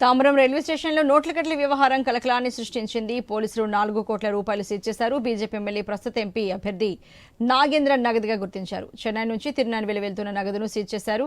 Tambaram railway స్టేషన్లో నోట్ల కట్ల వ్యవహారం కలకలాన్ని సృష్టించింది. పోలీసులు నాలుగు కోట్ల రూపాయలు సీజ్ చేశారు. బీజేపీ ఎమ్మెల్యే ప్రస్తుత ఎంపీ అభ్యర్థి నాగేంద్ర నగదుగా గుర్తించారు. చెన్నై నుంచి తిరునాన్వేలి వెళ్తున్న నగదును సీజ్ చేశారు.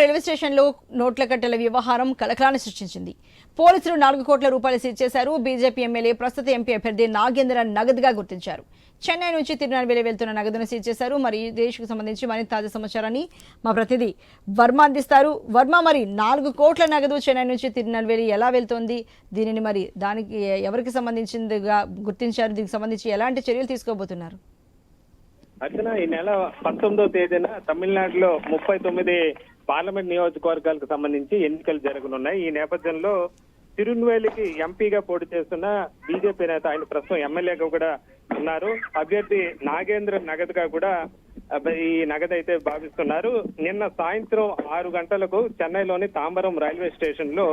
రైల్వే స్టేషన్లో నోట్ల కట్టల వ్యవహారం కలకలాన్ని సృష్టించింది. పోలీసులు నాలుగు కోట్ల రూపాయలు సీజ్ చేశారు. బీజేపీ ఎమ్మెల్యే ప్రస్తుత ఎంపీ అభ్యర్థి నాగేంద్ర నగదుగా గుర్తించారు. చెన్నై నుంచి తిరునాన్వేలి వెళ్తున్న నగదును సీజ్ చేశారు. మరి దేశకు సంబంధించి మరింత తాజా సమాచారాన్ని మా ప్రతినిధి వర్మ అందిస్తారు. వర్మ మరి నాలుగు కోట్ల నగదు చెన్నై నుంచి తిరునల్వేలి ఎలా వెళ్తోంది? దీనిని మరి దానికి ఎవరికి సంబంధించిందిగా గుర్తించారు? దీనికి సంబంధించి ఎలాంటి చర్యలు తీసుకోబోతున్నారు? అర్చన ఈ నెల పంతొమ్మిదో తేదీన తమిళనాడులో ముప్పై తొమ్మిది పార్లమెంట్ నియోజకవర్గాలకు సంబంధించి ఎన్నికలు జరగనున్నాయి. ఈ నేపథ్యంలో తిరునువేలికి ఎంపీగా పోటీ చేస్తున్న బీజేపీ నేత ఆయన ప్రస్తుతం ఎమ్మెల్యేగా కూడా ఉన్నారు. అభ్యర్థి నాగేంద్ర నగదుగా కూడా ఈ నగదు అయితే భావిస్తున్నారు. నిన్న సాయంత్రం ఆరు గంటలకు చెన్నైలోని తాంబరం రైల్వే స్టేషన్లో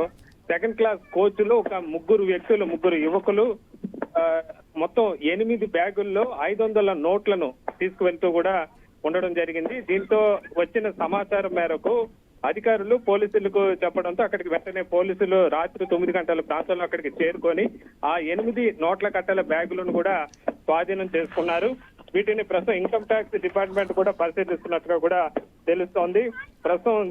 సెకండ్ క్లాస్ కోచ్లో ఒక ముగ్గురు వ్యక్తులు ముగ్గురు యువకులు ఆ, మొత్తం ఎనిమిది బ్యాగుల్లో ఐదు వందల నోట్లను తీసుకువెళ్తూ కూడా ఉండడం జరిగింది. దీంతో వచ్చిన సమాచారం మేరకు అధికారులు పోలీసులకు చెప్పడంతో అక్కడికి వెంటనే పోలీసులు రాత్రి తొమ్మిది గంటల ప్రాంతంలో అక్కడికి చేరుకొని ఆ ఎనిమిది నోట్ల కట్టల బ్యాగులను కూడా స్వాధీనం చేసుకున్నారు. వీటిని ప్రస్తుతం ఇన్కమ్ ట్యాక్స్ డిపార్ట్మెంట్ కూడా పరిశీలిస్తున్నట్టుగా కూడా తెలుస్తోంది. ప్రస్తుతం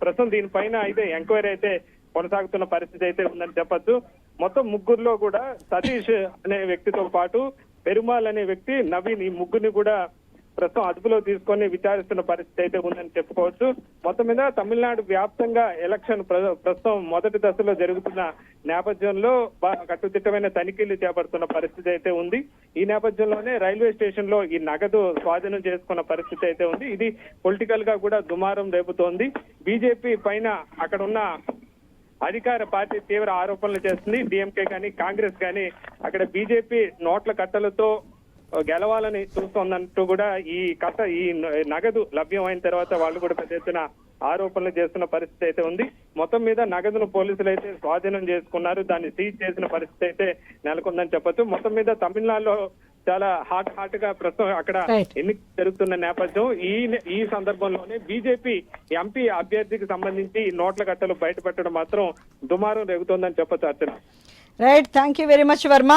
ప్రస్తుతం దీనిపైన అయితే ఎంక్వైరీ అయితే కొనసాగుతున్న పరిస్థితి అయితే ఉందని చెప్పొచ్చు. మొత్తం ముగ్గురులో కూడా సతీష్ అనే వ్యక్తితో పాటు పెరుమాల్ అనే వ్యక్తి నవీన్ ఈ ముగ్గురిని కూడా ప్రస్తుతం అదుపులో తీసుకొని విచారిస్తున్న పరిస్థితి అయితే ఉందని చెప్పుకోవచ్చు. మొత్తం మీద తమిళనాడు వ్యాప్తంగా ఎలక్షన్ ప్ర- ప్రస్తుతం మొదటి దశలో జరుగుతున్న నేపథ్యంలో కట్టుదిట్టమైన తనిఖీలు చేపడుతున్న పరిస్థితి అయితే ఉంది. ఈ నేపథ్యంలోనే రైల్వే స్టేషన్లో ఈ నగదు స్వాధీనం చేసుకున్న పరిస్థితి అయితే ఉంది. ఇది పొలిటికల్గా కూడా దుమారం రేపుతోంది. బీజేపీ పైన అక్కడ ఉన్న అధికార పార్టీ తీవ్ర ఆరోపణలు చేస్తుంది. డిఎంకే కానీ కాంగ్రెస్ కానీ అక్కడ బీజేపీ నోట్ల కట్టలతో గెలవాలని చూస్తోందంటూ కూడా ఈ కట్ట ఈ నగదు లభ్యమైన తర్వాత వాళ్ళు కూడా పెద్ద ఎత్తున ఆరోపణలు చేస్తున్న పరిస్థితి అయితే ఉంది. మొత్తం మీద నగదును పోలీసులు అయితే స్వాధీనం చేసుకున్నారు. దాన్ని సీజ్ చేసిన పరిస్థితి అయితే నెలకొందని చెప్పొచ్చు. మొత్తం మీద తమిళనాడులో చాలా హాట్ హాట్గా ప్రస్తుతం అక్కడ. ఎన్నిక జరుగుతున్న నేపథ్యం. ఈ ఈ సందర్భంలోనే బీజేపీ ఎంపీ అభ్యర్థికి సంబంధించి నోట్ల కట్టలు బయటపెట్టడం మాత్రం దుమారం రేగుతోందని చెప్పొచ్చు Archana. Right thank you very much Varma